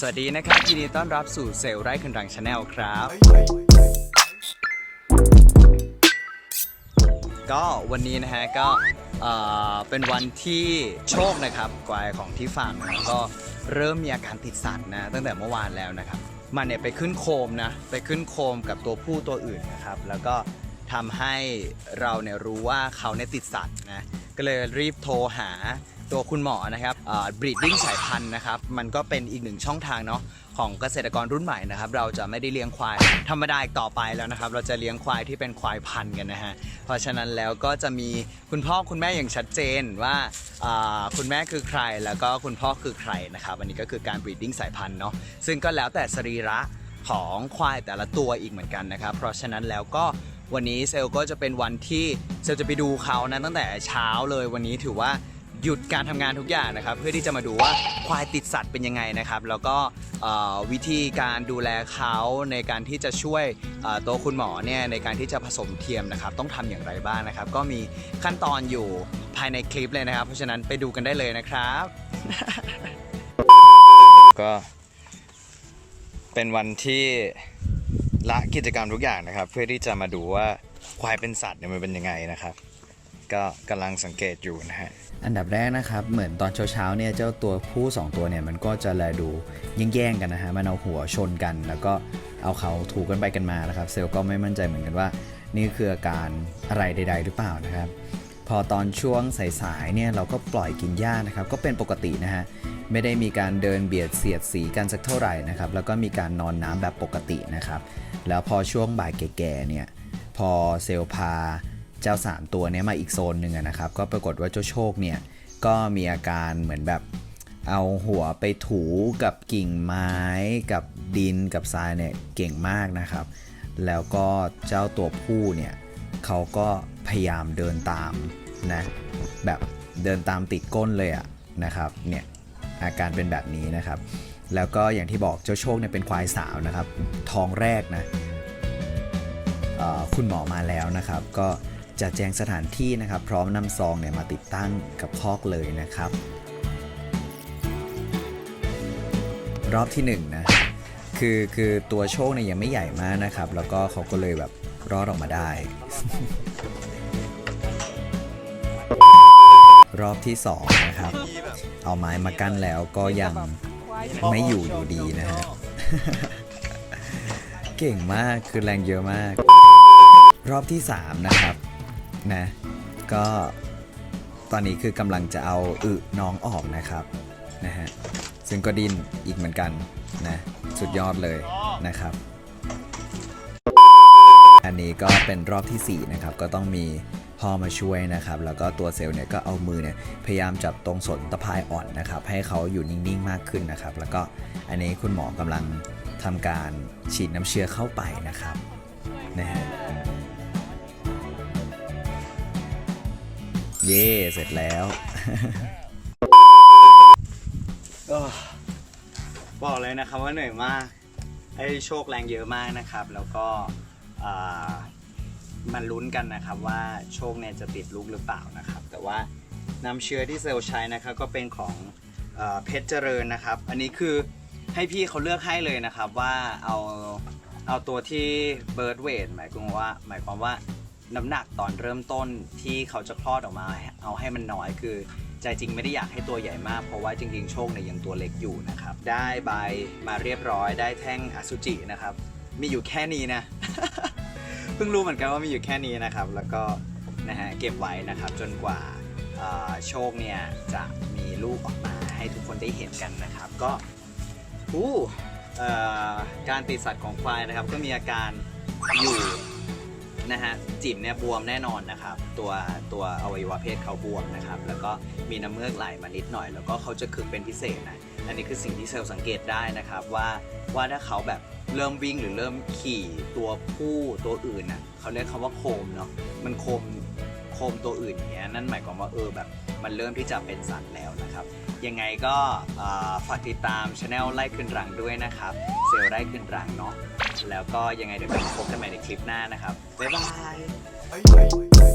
สวัสดีนะครับยินดีต้อนรับสู่เซลล์ไร่คืนรังชาแนลครับ ก็วันนี้นะฮะก็เอ่อเป็นวันที่โชคนะครับกวายของที่ฟาร์มนะก็เริ่มมีอาการติดสัตว์นะตั้งแต่เมื่อวานแล้วนะครับ มันเนี่ยไปขึ้นโคมนะไปขึ้นโคมกับตัวผู้ตัวอื่นนะครับ แล้วก็ทำให้เราเนี่ยรู้ว่าเขาเนี่ยติดสัตว์นะก็เลยรีบโทรหา ตัวคุณหมอนะครับบรีดดิ้งสายพันธุ์นะครับ มันก็เป็นอีกหนึ่งช่องทางเนาะของเกษตรกรรุ่นใหม่นะครับ เราจะไม่ได้เลี้ยงควายธรรมดาอีกต่อไปแล้วนะครับ เราจะเลี้ยงควายที่เป็นควายพันธุ์กันนะฮะ เพราะฉะนั้นแล้วก็จะมีคุณพ่อคุณแม่อย่างชัดเจนว่าคุณแม่คือใครแล้วก็คุณพ่อคือใครนะครับอันนี้ก็คือการ breeding สายพันธุ์เนาะซึ่งก็แล้วแต่สรีระของควายแต่ละตัวอีกเหมือนกันนะครับ เพราะฉะนั้นแล้วก็วันนี้เซลก็จะเป็นวันที่เซลจะไปดูเขานะตั้งแต่เช้าเลยวันนี้ถือว่า หยุดการทำงานทุกอย่างนะครับ เพื่อที่จะมาดูว่าควายติดสัตว์เป็นยังไงนะครับ แล้วก็วิธีการดูแลเขาในการที่จะช่วยตัวคุณหมอเนี่ยในการที่จะผสมเทียมนะครับ ต้องทำอย่างไรบ้างนะครับ ก็มีขั้นตอนอยู่ภายในคลิปเลยนะครับ เพราะฉะนั้นไปดูกันได้เลยนะครับ ก็เป็นวันที่ละกิจกรรมทุกอย่างนะครับ เพื่อที่จะมาดูว่าควายเป็นสัตว์เนี่ยมันเป็นยังไงนะครับ ก็กำลังสังเกตอยู่นะฮะอันดับแรกนะครับ เหมือนตอนเช้าๆเนี่ยเจ้าตัวผู้ 2 ตัวเนี่ยมันก็จะแลดูแย่งๆกันนะฮะมันเอาหัวชนกัน แล้วก็เอาเขาถูกันไปกันมานะครับ เซลล์ก็ไม่มั่นใจเหมือนกันว่า นี่คืออาการอะไรใด ๆ หรือเปล่านะครับ พอตอนช่วงสายๆเนี่ยเราก็ปล่อยกินหญ้านะครับ ก็เป็นปกตินะฮะไม่ได้มีการเดินเบียดเสียดสีกันสักเท่าไหร่นะครับ แล้วก็มีการนอนน้ำแบบปกตินะครับ แล้วพอช่วงบ่ายแก่ๆเนี่ยพอเซลล์พา เจ้าสามตัวเนี้ยมาอีกโซนหนึ่งนะครับ ก็ปรากฏว่าเจ้าโชคเนี่ยก็มีอาการเหมือนแบบเอาหัวไปถูกับกิ่งไม้กับดินกับทรายเนี่ยเก่งมากนะครับ แล้วก็เจ้าตัวผู้เนี่ยเขาก็พยายามเดินตามนะแบบเดินตามติดก้นเลยอะนะครับเนี่ยอาการเป็นแบบนี้นะครับ แล้วก็อย่างที่บอกเจ้าโชคเนี่ยเป็นควายสาวนะครับท้องแรกนะคุณหมอมาแล้วนะครับ ก็ จะแจ้งสถานที่นะครับ พร้อมนำซองเนี่ยมาติดตั้งกับคอกเลยนะครับ รอบที่1นงนะคือคือตัวโชคเนี่ยยังไม่ใหญ่มากนะครับ แล้วก็เขาก็เลยแบบรอดออกมาได้ รอบที่2นะครับ เอาไม้มากั้นแล้วก็ยังไม่อยู่อยู่ดีนะฮะเก่งมากคือแรงเยอะมาก รอบที่ 3 นะครับ นะ ก็ตอนนี้คือกำลังจะเอาอึน้องออกนะครับนะฮะซึ่งก็ดินอีกเหมือนกันนะสุดยอดเลยนะครับ อันนี้ก็เป็นรอบทีสี่ 4 นะครับ ก็ต้องมีพ่อมาช่วยนะครับ แล้วก็ตัวเซลล์เนี่ยก็เอามือเนี่ยพยายามจับตรงสนตะพายอ่อนนะครับ ให้เขาอยู่นิ่งๆมากขึ้นนะครับ แล้วก็อันนี้คุณหมอกำลังทำการฉีดน้ำเชื้อเข้าไปนะครับนะฮะ เย่เสร็จแล้ว บอกเลยนะครับว่าเหนื่อยมากไอ้โชคแรงเยอะมากนะครับ แล้วก็อ่ามันลุ้นกันนะครับว่าโชคเนี่ยจะติดลูกหรือเปล่านะครับ แต่ว่าน้ำเชื้อที่เซลล์ใช้นะครับ ก็เป็นของเอ่อเพชรเจริญนะครับ อันนี้คือให้พี่เขาเลือกให้เลยนะครับว่าเอาเอาตัวที่เบิร์ดเวทหมายความว่าหมายความว่า น้ำหนักตอนเริ่มต้นที่เขาจะคลอดออกมา เอาให้มันน้อยคือใจจริงไม่ได้อยากให้ตัวใหญ่มากเพราะว่าจริงๆโชคเนี่ยยังตัวเล็กอยู่นะครับ ได้ใบมาเรียบร้อยได้แท่งอสุจินะครับ มีอยู่แค่นี้นะ เพิ่งรู้เหมือนกันว่ามีอยู่แค่นี้นะครับ แล้วก็นะฮะเก็บไว้นะครับจนกว่าโชคเนี่ยจะมีลูกออกมาให้ทุกคนได้เห็นกันนะครับ ก็อู้เอ่อการติดสัตว์ของควายนะครับ ก็มีอาการอยู่ นะฮะจิ๋มเนี่ยบวมแน่นอนนะครับ ตัวตัวอวัยวะเพศเขาบวมนะครับ แล้วก็มีน้ำเมือกไหลมานิดหน่อย แล้วก็เขาจะคึกเป็นพิเศษนะอันนี้คือสิ่งที่เซลล์สังเกตได้นะครับว่าว่าถ้าเขาแบบเริ่มวิ่งหรือเริ่มขี่ตัวผู้ตัวอื่นน่ะเขาเรียกคำว่าโคมเนาะมันโคมโคมตัวอื่นอย่างเงี้ยนั่นหมายความว่าเออแบบมันเริ่มที่จะเป็นสัตว์แล้วนะครับ ยังไงก็ฝากติดตามช anel ไล่ขึ้นรังด้วยนะครับ เซลไล่ขึ้นรังเนาะแล้วก็ยังไงเดี๋ยวเราพบกันใหม่ในคลิปหน้านะครับบ๊ายบาย